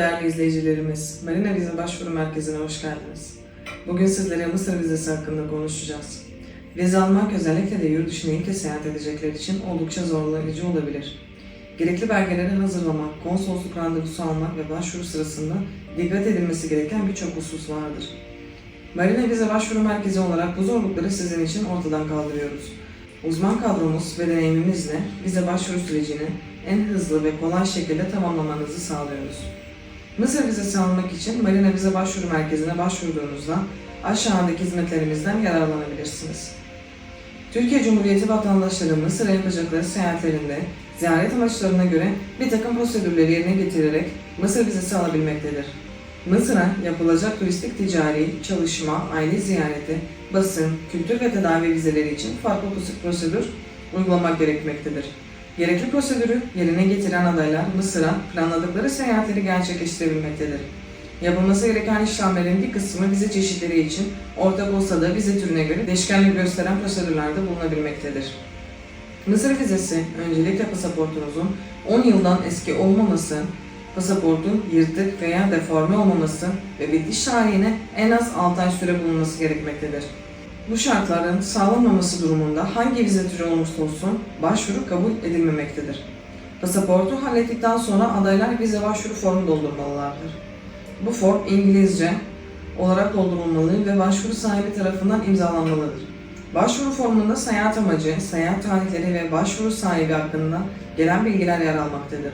değerli izleyicilerimiz. Marina Vize Başvuru Merkezi'ne hoş geldiniz. Bugün sizlere Mısır vizesi hakkında konuşacağız. Vize almak özellikle de yurt dışına ilk seyahat edecekler için oldukça zorlayıcı olabilir. Gerekli belgeleri hazırlamak, konsolosluk randevusu almak ve başvuru sırasında dikkat edilmesi gereken birçok husus vardır. Marina Vize Başvuru Merkezi olarak bu zorlukları sizin için ortadan kaldırıyoruz. Uzman kadromuz ve deneyimimizle vize başvuru sürecini en hızlı ve kolay şekilde tamamlamanızı sağlıyoruz. Mısır vizesi almak için Marina Vize Başvuru Merkezi'ne başvurduğunuzda aşağıdaki hizmetlerimizden yararlanabilirsiniz. Türkiye Cumhuriyeti vatandaşları Mısır'a yapacakları seyahatlerinde ziyaret amaçlarına göre bir takım prosedürleri yerine getirerek Mısır vizesi alabilmektedir. Mısır'a yapılacak turistik ticari, çalışma, aile ziyareti, basın, kültür ve tedavi vizeleri için farklı prosedür uygulamak gerekmektedir. Gerekli prosedürü yerine getiren adaylar Mısır'a planladıkları seyahatleri gerçekleştirebilmektedir. Yapılması gereken işlemlerin bir kısmı vize çeşitleri için ortak olsa da vize türüne göre değişkenlik gösteren prosedürlerde bulunabilmektedir. Mısır vizesi öncelikle pasaportunuzun 10 yıldan eski olmaması, pasaportun yırtık veya deforme olmaması ve bitiş tarihine en az 6 ay süre bulunması gerekmektedir. Bu şartların sağlanmaması durumunda hangi vize türü olursa olsun başvuru kabul edilmemektedir. Pasaportu hallettikten sonra adaylar vize başvuru formu doldurmalılardır. Bu form İngilizce olarak doldurulmalı ve başvuru sahibi tarafından imzalanmalıdır. Başvuru formunda seyahat amacı, seyahat tarihleri ve başvuru sahibi hakkında gelen bilgiler yer almaktadır.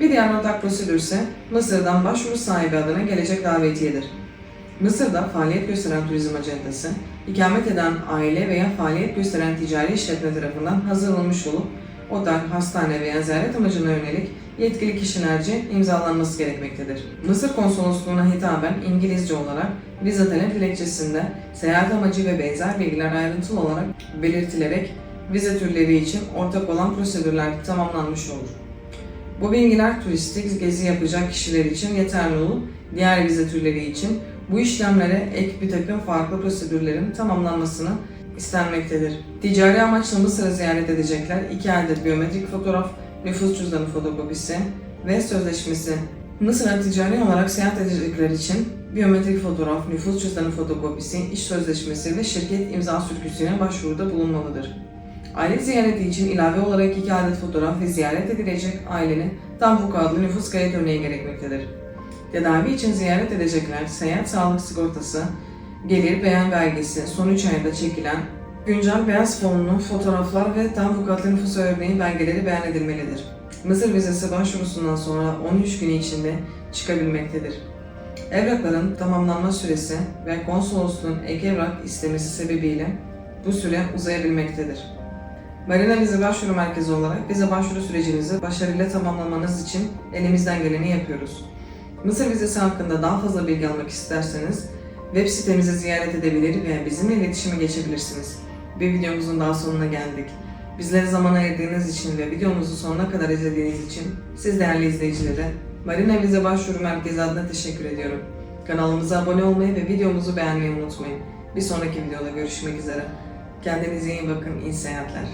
Bir diğer ortak prosedür ise Mısır'dan başvuru sahibi adına gelecek davetiyedir. Mısır'da faaliyet gösteren turizm acentası, ikamet eden aile veya faaliyet gösteren ticari işletme tarafından hazırlanmış olup otel, hastane veya ziyaret amacına yönelik yetkili kişilerce imzalanması gerekmektedir. Mısır konsolosluğuna hitaben İngilizce olarak vize talep dilekçesinde seyahat amacı ve benzer bilgiler ayrıntılı olarak belirtilerek vize türleri için ortak olan prosedürler tamamlanmış olur. Bu bilgiler turistik gezi yapacak kişiler için yeterli olup diğer vize türleri için bu işlemlere ek bir takım farklı prosedürlerin tamamlanmasını istenmektedir. Ticari amaçla Mısır'ı ziyaret edecekler 2 adet biyometrik fotoğraf, nüfus cüzdanı fotokopisi ve sözleşmesi. Mısır'a ticari olarak seyahat edecekler için biyometrik fotoğraf, nüfus cüzdanı fotokopisi, iş sözleşmesi ve şirket imza sürgüsüne başvuruda bulunmalıdır. Aile ziyareti için ilave olarak 2 adet fotoğraf ve ziyaret edilecek ailenin tam vukuatlı nüfus kayıt örneği gerekmektedir. Tedavi için ziyaret edecekler seyahat sağlık sigortası, gelir beyan belgesi, son 3 ayda çekilen güncel beyaz fonlu fotoğraflar ve tam vukuatlı nüfus örneği belgeleri beyan edilmelidir. Mısır vizesi başvurusundan sonra 13 gün içinde çıkabilmektedir. Evrakların tamamlanma süresi ve konsolosluğun ek evrak istemesi sebebiyle bu süre uzayabilmektedir. Marina Vize Başvuru Merkezi olarak vize başvuru sürecinizi başarıyla tamamlamanız için elimizden geleni yapıyoruz. Mısır vizesi hakkında daha fazla bilgi almak isterseniz web sitemizi ziyaret edebilir veya bizimle iletişime geçebilirsiniz. Bir videomuzun daha sonuna geldik. Bizlere zaman ayırdığınız için ve videomuzu sonuna kadar izlediğiniz için siz değerli izleyicilere Marina Vize Başvuru Merkezi adına teşekkür ediyorum. Kanalımıza abone olmayı ve videomuzu beğenmeyi unutmayın. Bir sonraki videoda görüşmek üzere. Kendinize iyi bakın, iyi seyahatler.